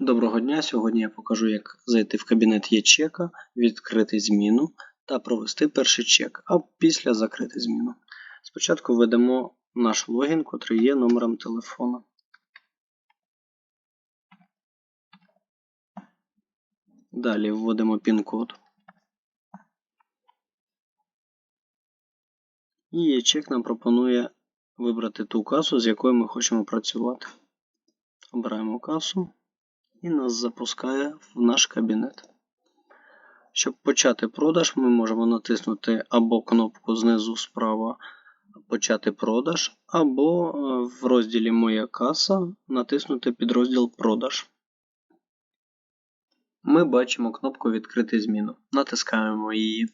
Доброго дня! Сьогодні я покажу, як зайти в кабінет ячека, відкрити зміну та провести перший чек, а після закрити зміну. Спочатку введемо наш логін, котрий є номером телефона. Далі вводимо пін-код. І ячек нам пропонує вибрати ту касу, з якою ми хочемо працювати. Обираємо касу і нас запускає в наш кабінет. Щоб почати продаж, ми можемо натиснути або кнопку знизу справа Почати продаж, або е, в розділі Моя каса натиснути підрозділ Продаж. Ми бачимо кнопку Відкрити зміну. Натискаємо її.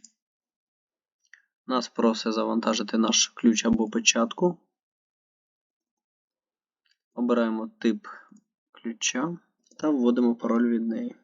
Нас просить завантажити наш ключ або печатку. Обираємо тип ключа та вводимо пароль від неї.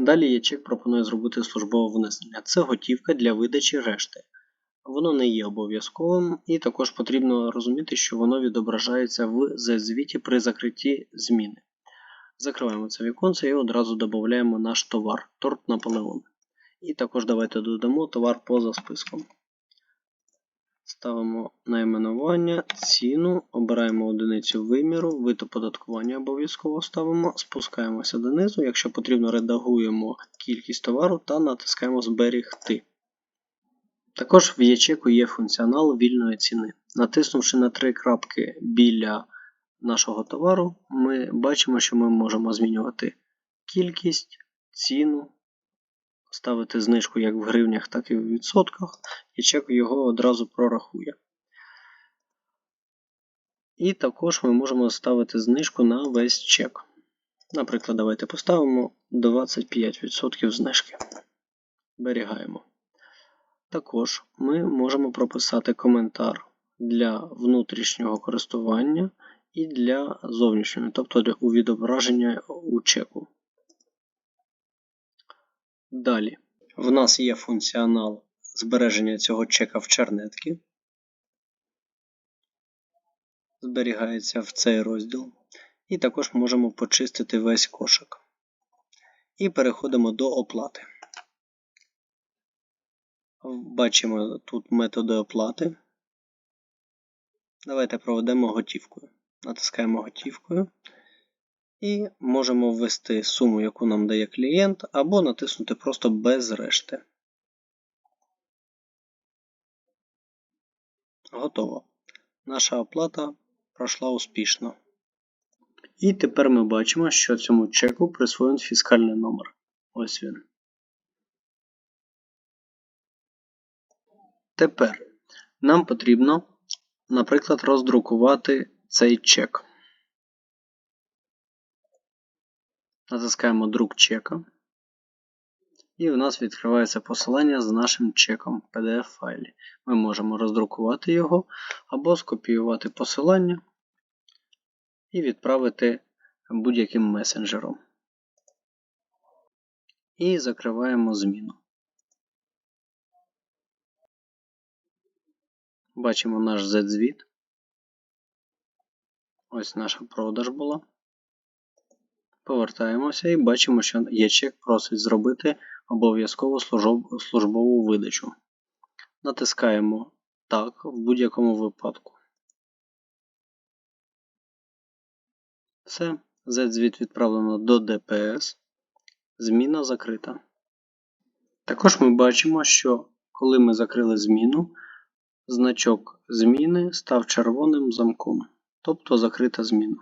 Далі ячек пропонує зробити службове внесення. Це готівка для видачі решти. Воно не є обов'язковим, і також потрібно розуміти, що воно відображається в звіті при закритті зміни. Закриваємо це віконце і одразу додаємо наш товар торт Наполеон. І також давайте додамо товар поза списком. Ставимо найменування, ціну, обираємо одиницю виміру, вид оподаткування обов'язково ставимо, спускаємося донизу. Якщо потрібно, редагуємо кількість товару та натискаємо Зберігти. Також в ячеку є функціонал вільної ціни. Натиснувши на три крапки біля нашого товару, ми бачимо, що ми можемо змінювати кількість, ціну, ставити знижку як в гривнях, так і в відсотках, і чек його одразу прорахує. І також ми можемо ставити знижку на весь чек. Наприклад, давайте поставимо 25% знижки. Зберігаємо. Також ми можемо прописати коментар для внутрішнього користування і для зовнішнього, тобто для у відображення у чеку. Далі, в нас є функціонал збереження цього чека в чернетки. Зберігається в цей розділ. І також можемо почистити весь кошик. І переходимо до оплати. Бачимо тут методи оплати. Давайте проведемо готівкою. Натискаємо готівкою. І можемо ввести суму, яку нам дає клієнт, або натиснути просто без решти. Готово. Наша оплата пройшла успішно. І тепер ми бачимо, що цьому чеку присвоєн фіскальний номер. Ось він. Тепер нам потрібно, наприклад, роздрукувати цей чек. Натискаємо друк чека. І у нас відкривається посилання з нашим чеком в PDF-файлі. Ми можемо роздрукувати його або скопіювати посилання і відправити будь-яким месенджером. І закриваємо зміну. Бачимо наш Z-звіт. Ось наша продаж була. Повертаємося і бачимо, що ячек просить зробити обов'язково службову видачу. Натискаємо Так в будь-якому випадку. Все, Z-звіт відправлено до ДПС. Зміна закрита. Також ми бачимо, що коли ми закрили зміну, значок зміни став червоним замком, тобто закрита зміна.